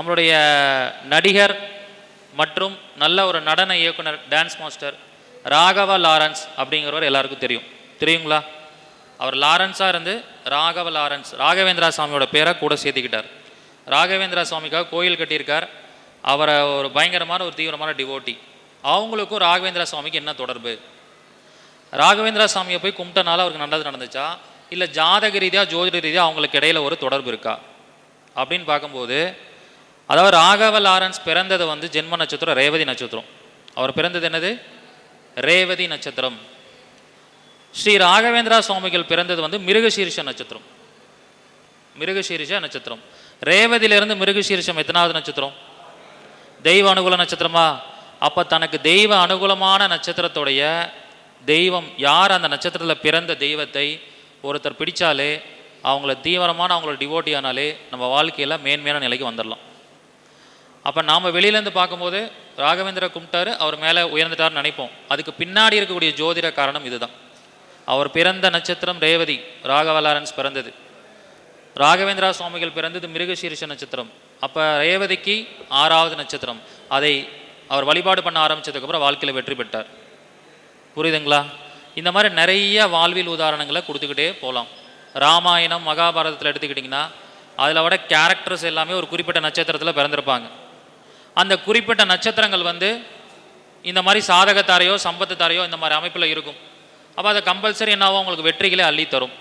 நம்மளுடைய நடிகர் மற்றும் நல்ல ஒரு நடன இயக்குனர் டான்ஸ் மாஸ்டர் ராகவ லாரன்ஸ் அப்படிங்கிறவர் எல்லாருக்கும் தெரியும். தெரியுங்களா? அவர் லாரன்ஸாக இருந்து ராகவ லாரன்ஸ் ராகவேந்திரா சுவாமியோட பேரை கூட சேர்த்துக்கிட்டார். ராகவேந்திரா சுவாமிக்காக கோயில் கட்டியிருக்கார். அவரை ஒரு பயங்கரமான ஒரு தீவிரமான டிவோட்டி அவங்களுக்கும் ராகவேந்திரா சுவாமிக்கு என்ன தொடர்பு? ராகவேந்திரா சாமியை போய் கும்பிட்டனால அவருக்கு நல்லது நடந்துச்சா? இல்லை ஜாதக ரீதியாக ஜோதிட ரீதியாக அவங்களுக்கு இடையில ஒரு தொடர்பு இருக்கா? அப்படின்னு பார்க்கும்போது அதாவது ராகவ லாரன்ஸ் பிறந்தது வந்து ஜென்ம நட்சத்திரம் ரேவதி நட்சத்திரம். அவர் பிறந்தது என்னது? ரேவதி நட்சத்திரம். ஸ்ரீ ராகவேந்திரா சுவாமிகள் பிறந்தது வந்து மிருகசீரிஷ நட்சத்திரம். மிருகசீரிஷ நட்சத்திரம். ரேவதியிலிருந்து மிருகசீரிஷம் எத்தனாவது நட்சத்திரம்? தெய்வ அனுகூல நட்சத்திரமா? அப்போ தனக்கு தெய்வ அனுகூலமான நட்சத்திரத்துடைய தெய்வம் யார்? அந்த நட்சத்திரத்தில் பிறந்த தெய்வத்தை ஒருத்தர் பிடிச்சாலே அவங்கள தீவிரமான அவங்களோட டிவோட்டி ஆனாலே நம்ம வாழ்க்கையில் மேன்மையான நிலைக்கு வந்துடலாம் அப்போ நாம் வெளியிலேருந்து பார்க்கும்போது ராகவேந்திர கும்பிட்டாரு அவர் மேலே உயர்ந்துட்டார்னு நினைப்போம். அதுக்கு பின்னாடி இருக்கக்கூடிய ஜோதிட காரணம் இதுதான். அவர் பிறந்த நட்சத்திரம் ரேவதி ராகவலாரன்ஸ் பிறந்தது. ராகவேந்திரா சுவாமிகள் பிறந்தது மிருகசீரிஷ நட்சத்திரம். அப்போ ரேவதிக்கு ஆறாவது நட்சத்திரம். அதை அவர் வழிபாடு பண்ண ஆரம்பிச்சதுக்கப்புறம் வாழ்க்கையில் வெற்றி பெற்றார். புரியுதுங்களா? இந்த மாதிரி நிறைய வாழ்வில் உதாரணங்களை கொடுத்துக்கிட்டே போகலாம் ராமாயணம் மகாபாரதத்தில் எடுத்துக்கிட்டிங்கன்னா அதில் விட கேரக்டர்ஸ் எல்லாமே ஒரு குறிப்பிட்ட நட்சத்திரத்தில் பிறந்திருப்பாங்க. அந்த குறிப்பிட்ட நட்சத்திரங்கள் வந்து இந்த மாதிரி சாதகத்தாரையோ சம்பத்துத்தாரையோ இந்த மாதிரி அமைப்பில் இருக்கும். அப்போ அதை கம்பல்சரி என்னாவோ உங்களுக்கு வெற்றிகளை அள்ளி தரும்